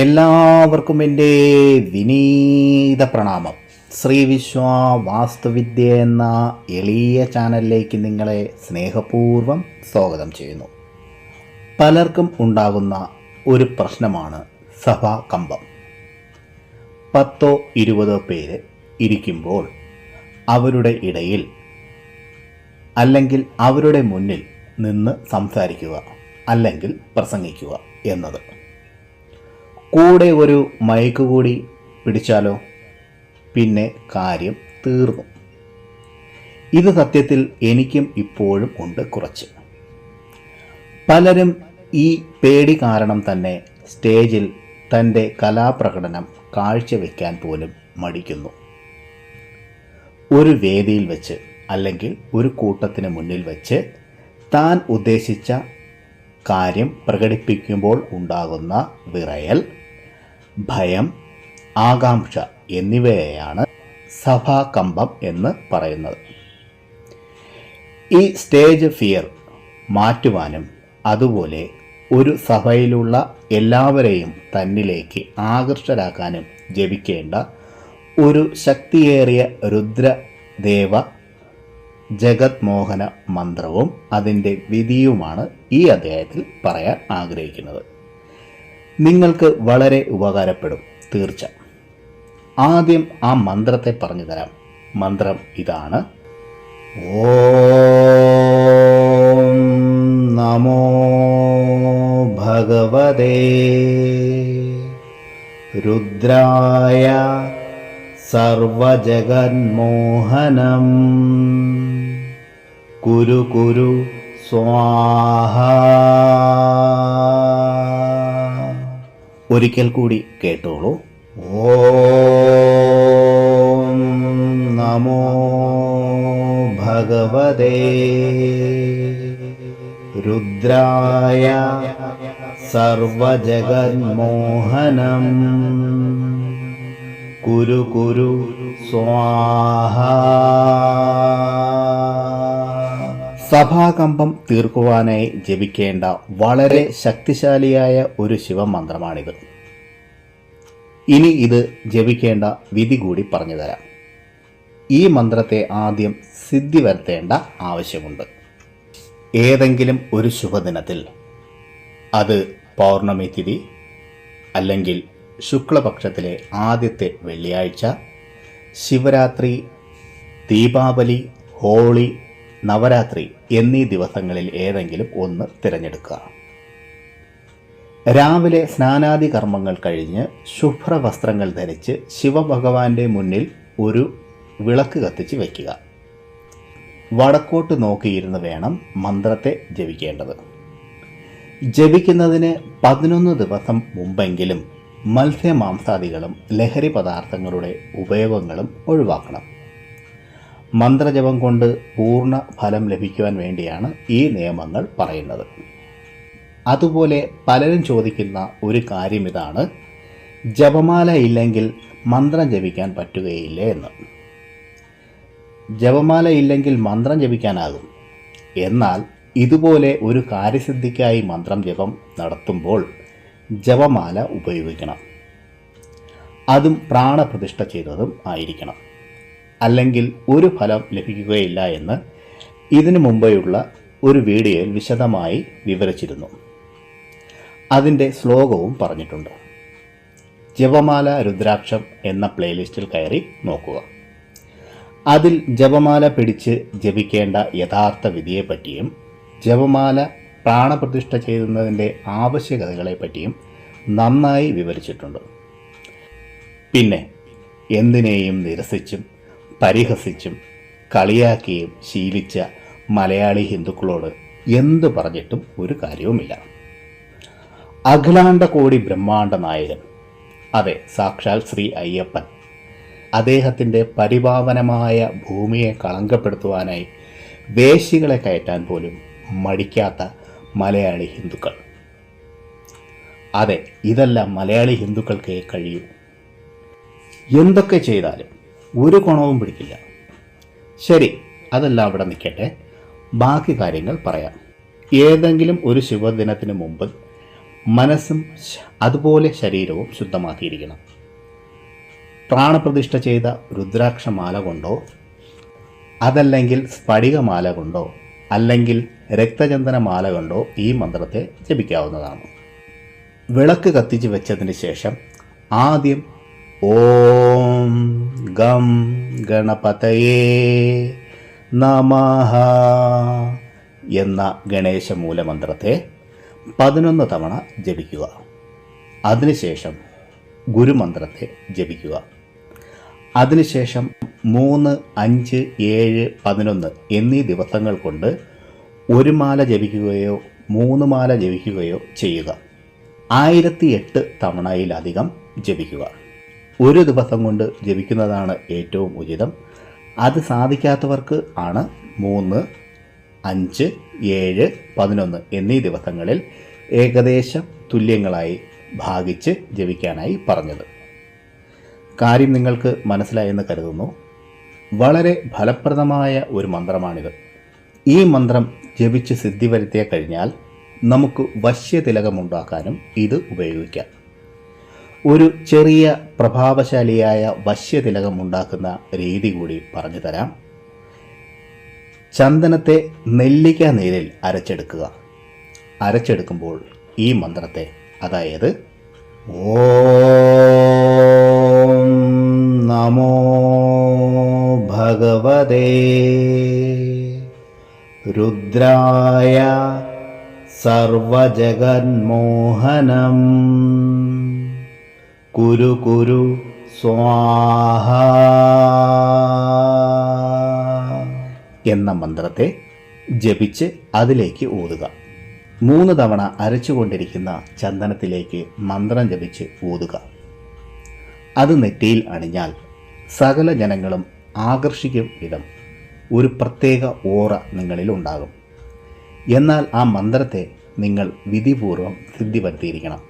എല്ലാവർക്കും എന്റെ വിനീത പ്രണാമം. ശ്രീ വിശ്വ വാസ്തുവിദ്യ എന്ന എളിയ ചാനലിലേക്ക് നിങ്ങളെ സ്നേഹപൂർവം സ്വാഗതം ചെയ്യുന്നു. പലർക്കും ഉണ്ടാകുന്ന ഒരു പ്രശ്നമാണ് സഭാ കമ്പം പത്തോ ഇരുപതോ പേര് ഇരിക്കുമ്പോൾ അവരുടെ ഇടയിൽ അല്ലെങ്കിൽ അവരുടെ മുന്നിൽ നിന്ന് സംസാരിക്കുക അല്ലെങ്കിൽ പ്രസംഗിക്കുക എന്നത്. കൂടെ ഒരു മൈക്ക് കൂടി പിടിച്ചാലോ? പിന്നെ കാര്യം തീർന്നു. ഇത് സത്യത്തിൽ എനിക്കും ഇപ്പോഴും ഉണ്ട് കുറച്ച്. പലരും ഈ പേടി കാരണം തന്നെ സ്റ്റേജിൽ തന്റെ കലാപ്രകടനം കാഴ്ചവെക്കാൻ പോലും മടിക്കുന്നു. ഒരു വേദിയിൽ വെച്ച് അല്ലെങ്കിൽ ഒരു കൂട്ടത്തിന് മുന്നിൽ വെച്ച് താൻ ഉദ്ദേശിച്ച കാര്യം പ്രകടിപ്പിക്കുമ്പോൾ ഉണ്ടാകുന്ന വിറയൽ ഭയം ആകാംക്ഷ എന്നിവയെയാണ് സഭാകമ്പം എന്ന് പറയുന്നത്. ഈ സ്റ്റേജ് ഫിയർ മാറ്റുവാനും അതുപോലെ ഒരു സഭയിലുള്ള എല്ലാവരെയും തന്നിലേക്ക് ആകർഷരാക്കാനും ജപിക്കേണ്ട ഒരു ശക്തിയേറിയ രുദ്രദേവ ജഗത് മോഹന മന്ത്രവും അതിന്റെ വിധിയുമാണ് ഈ അധ്യായത്തിൽ പറയാൻ ആഗ്രഹിക്കുന്നത്. നിങ്ങൾക്ക് വളരെ ഉപകാരപ്പെടും. തീർച്ച. ആദ്യം ആ മന്ത്രത്തെ പറഞ്ഞു തരാം. മന്ത്രം ഇതാണ്. ഓം നമോ ഭഗവതേ. രുദ്രായ സർവജഗന്മോഹനം കുരു കുരു സ്വാഹ. ഒരിക്കൽ കൂടി കേട്ടോളൂ. ഓം നമോ ഭഗവതേ. രുദ്രായ സർവജഗന്മോഹനം. കുരു കുരു സ്വാഹ. സഭാകമ്പം തീർക്കുവാനായി ജപിക്കേണ്ട വളരെ ശക്തിശാലിയായ ഒരു ശിവമന്ത്രമാണിത്. ഇനി ഇത് ജപിക്കേണ്ട വിധി കൂടി പറഞ്ഞു തരാം. ഈ മന്ത്രത്തെ ആദ്യം സിദ്ധി വരുത്തേണ്ട ആവശ്യമുണ്ട്. ഏതെങ്കിലും ഒരു ശുഭദിനത്തിൽ അത് പൗർണമി തിഥി അല്ലെങ്കിൽ ശുക്ലപക്ഷത്തിലെ ആദ്യത്തെ വെള്ളിയാഴ്ച ശിവരാത്രി ദീപാവലി ഹോളി നവരാത്രി എന്നീ ദിവസങ്ങളിൽ ഏതെങ്കിലും ഒന്ന് തിരഞ്ഞെടുക്കുക. രാവിലെ സ്നാനാദി കർമ്മങ്ങൾ കഴിഞ്ഞ് ശുഭ്ര വസ്ത്രങ്ങൾ ധരിച്ച് ശിവഭഗവാന്റെ മുന്നിൽ ഒരു വിളക്ക് കത്തിച്ച് വയ്ക്കുക വടക്കോട്ട് നോക്കിയിരുന്ന് വേണം മന്ത്രത്തെ ജപിക്കേണ്ടത്. ജപിക്കുന്നതിന് പതിനൊന്ന് ദിവസം മുമ്പെങ്കിലും മത്സ്യമാംസാദികളും ലഹരി പദാർത്ഥങ്ങളുടെ ഉപയോഗങ്ങളും ഒഴിവാക്കണം. മന്ത്രജപം കൊണ്ട് പൂർണ ഫലം ലഭിക്കുവാൻ വേണ്ടിയാണ് ഈ നിയമങ്ങൾ പറയുന്നത്. അതുപോലെ പലരും ചോദിക്കുന്ന ഒരു കാര്യം ഇതാണ്. ജപമാല ഇല്ലെങ്കിൽ മന്ത്രം ജപിക്കാൻ പറ്റുകയില്ലേ എന്ന്. ജപമാല ഇല്ലെങ്കിൽ മന്ത്രം ജപിക്കാനാകും. എന്നാൽ ഇതുപോലെ ഒരു കാര്യസിദ്ധിക്കായി മന്ത്രം ജപം നടത്തുമ്പോൾ ജപമാല ഉപയോഗിക്കണം. അതും പ്രാണപ്രതിഷ്ഠ ചെയ്തതും ആയിരിക്കണം. അല്ലെങ്കിൽ ഒരു ഫലം ലഭിക്കുകയില്ല എന്ന് ഇതിനു മുമ്പെയുള്ള ഒരു വീഡിയോയിൽ വിശദമായി വിവരിച്ചിരുന്നു. അതിന്റെ ശ്ലോകവും പറഞ്ഞിട്ടുണ്ട്. ജപമാല രുദ്രാക്ഷം എന്ന പ്ലേലിസ്റ്റിൽ കയറി നോക്കുക. അതിൽ ജപമാല പിടിച്ച് ജപിക്കേണ്ട യഥാർത്ഥ വിധിയെപ്പറ്റിയും ജപമാല പ്രാണപ്രതിഷ്ഠ ചെയ്യുന്നതിന്റെ ആവശ്യകതകളെപ്പറ്റിയും നന്നായി വിവരിച്ചിട്ടുണ്ട്. പിന്നെ എന്തിനേയും നിരസിച്ചും പരിഹസിച്ചും കളിയാക്കിയും ശീലിച്ച മലയാളി ഹിന്ദുക്കളോട് എന്തു പറഞ്ഞിട്ടും ഒരു കാര്യവുമില്ല. അഖിലാണ്ട കോടി ബ്രഹ്മാണ്ട നായകൻ. അതെ സാക്ഷാൽ ശ്രീ അയ്യപ്പൻ. അദ്ദേഹത്തിന്റെ പരിപാവനമായ ഭൂമിയെ കളങ്കപ്പെടുത്തുവാനായി വേശികളെ കയറ്റാൻ പോലും മടിക്കാത്ത മലയാളി ഹിന്ദുക്കൾ. അതെ ഇതെല്ലാം മലയാളി ഹിന്ദുക്കൾക്കേ കഴിയൂ. എന്തൊക്കെ ചെയ്താലും ഒരു കുണവും പിടിക്കില്ല. ശരി അതെല്ലാം അവിടെ നിൽക്കട്ടെ. ബാക്കി കാര്യങ്ങൾ പറയാം. ഏതെങ്കിലും ഒരു ശുഭദിനത്തിന് മുമ്പ് മനസ്സും അതുപോലെ ശരീരവും ശുദ്ധമാക്കിയിരിക്കണം. പ്രാണപ്രതിഷ്ഠ ചെയ്ത രുദ്രാക്ഷമാല കൊണ്ടോ അതല്ലെങ്കിൽ സ്ഫടികമാല കൊണ്ടോ അല്ലെങ്കിൽ രക്തചന്ദനമാല കൊണ്ടോ ഈ മന്ത്രത്തെ ജപിക്കാവുന്നതാണ്. വിളക്ക് കത്തിച്ച് വെച്ചതിന് ശേഷം ആദ്യം ഓം ഗം ഗണപതയേ നമഹ എന്ന ഗണേശ മൂലമന്ത്രത്തെ പതിനൊന്ന് തവണ ജപിക്കുക. അതിനുശേഷം ഗുരുമന്ത്രത്തെ ജപിക്കുക. അതിനുശേഷം മൂന്ന് അഞ്ച് ഏഴ് പതിനൊന്ന് എന്നീ ദിവസങ്ങൾ കൊണ്ട് ഒരു മാല ജപിക്കുകയോ മൂന്ന് മാല ജപിക്കുകയോ ചെയ്യുക. ആയിരത്തി എട്ട് തവണയിലധികം ജപിക്കുക. ഒരു ദിവസം കൊണ്ട് ജപിക്കുന്നതാണ് ഏറ്റവും ഉചിതം. അത് സാധിക്കാത്തവർക്ക് ആണ് മൂന്ന് അഞ്ച് ഏഴ് പതിനൊന്ന് എന്നീ ദിവസങ്ങളിൽ ഏകദേശം തുല്യങ്ങളായി ഭാഗിച്ച് ജപിക്കാനായി പറഞ്ഞത്. കാര്യം നിങ്ങൾക്ക് മനസ്സിലായെന്ന് കരുതുന്നു. വളരെ ഫലപ്രദമായ ഒരു മന്ത്രമാണിത്. ഈ മന്ത്രം ജപിച്ച് സിദ്ധി വരുത്തിയ കഴിഞ്ഞാൽ നമുക്ക് വശ്യതിലകമുണ്ടാക്കാനും ഇത് ഉപയോഗിക്കാം. ഒരു ചെറിയ പ്രഭാവശാലിയായ വശ്യതിലകം ഉണ്ടാക്കുന്ന രീതി കൂടി പറഞ്ഞു തരാം. ചന്ദനത്തെ നെല്ലിക്ക നീരിൽ അരച്ചെടുക്കുക. അരച്ചെടുക്കുമ്പോൾ ഈ മന്ത്രത്തെ അതായത് ഓം നമോ ഭഗവതേ രുദ്രായ സർവജഗന്മോഹനം കുരു കുരു സ്വാഹ. എന്ന മന്ത്രത്തെ ജപിച്ച് അതിലേക്ക് ഊതുക മൂന്ന് തവണ അരച്ചുകൊണ്ടിരിക്കുന്ന ചന്ദനത്തിലേക്ക് മന്ത്രം ജപിച്ച് ഊതുക അത് നെറ്റിയിൽ അണിഞ്ഞാൽ സകല ജനങ്ങളും ആകർഷിക്കും വിധം ഒരു പ്രത്യേക ഓറ നിങ്ങളിൽ ഉണ്ടാകും. എന്നാൽ ആ മന്ത്രത്തെ നിങ്ങൾ വിധിപൂർവം സിദ്ധി വരുത്തിയിരിക്കണം